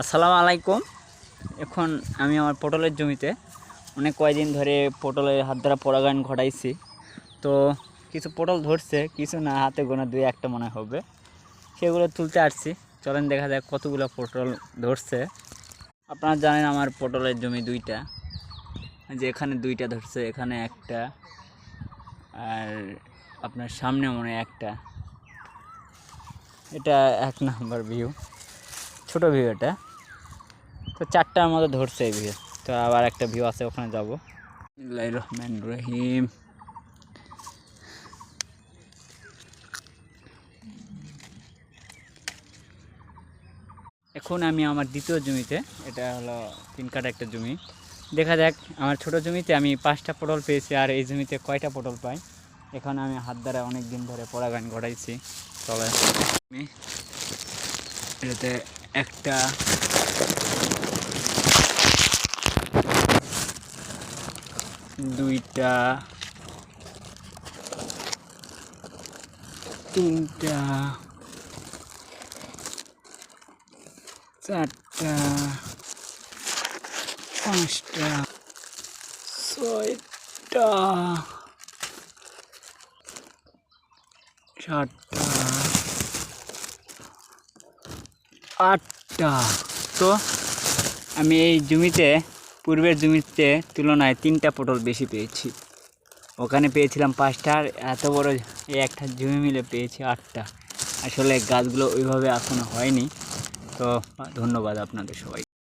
আসসালামু আলাইকুম। এখন আমি আমার পটলের জমিতে অনেক কয়দিন ধরে পটলের হাত ধরা পরাগায়ন ঘটাইছি। তো কিছু পটল ধরছে, কিছু না, হাতে গোনা দুই একটা মনে হবে। সেগুলো তুলতে আসছি। চলেন দেখা যাক কতগুলো পটল ধরছে। আপনারা জানেন আমার পটলের জমি দুইটা। যে এখানে দুইটা ধরছে, এখানে একটা, আর আপনার সামনে মনে একটা। এটা এক নাম্বার ভিউ ছোট ভিউ এটা। তো চারটার মতো ধরছে এই ভিউ তো আবার একটা ভিউ আছে, ওখানে যাব। রহমান রহিম। এখন আমি আমার দ্বিতীয় জমিতে, এটা হলো তিন কাটা একটা জমি। দেখা যাক, আমার ছোট জমিতে আমি পাঁচটা পটল পেয়েছি আর এই জমিতে কয়টা পটল পাই। এখন আমি হাত দ্বারা অনেক দিন ধরে পরাগান ঘটাইছি। তবে আমি এটাতে একটা দুইটা তিনটা চারটা পাঁচটা ছয়টা সাতটা আটটা। তো আমি এই জমিতে, পূর্বের জমিতে তুলনায় তিনটা পটল বেশি পেয়েছি। ওখানে পেয়েছিলাম পাঁচটা, আর এত বড় এই একটা জমি মিলে পেয়েছি আটটা। আসলে গাছগুলো ওইভাবে এখনও হয়নি। তো ধন্যবাদ আপনাদের সবাই